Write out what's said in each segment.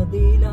മതിലാ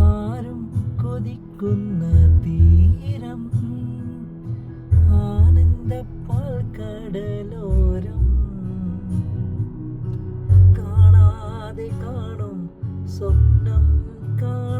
ആരും കൊതിക്കുന്ന തീരം. ആനന്ദപ്പാൽ കടലോരം കാണാതെ കാണും സ്വപ്നം കാണാം.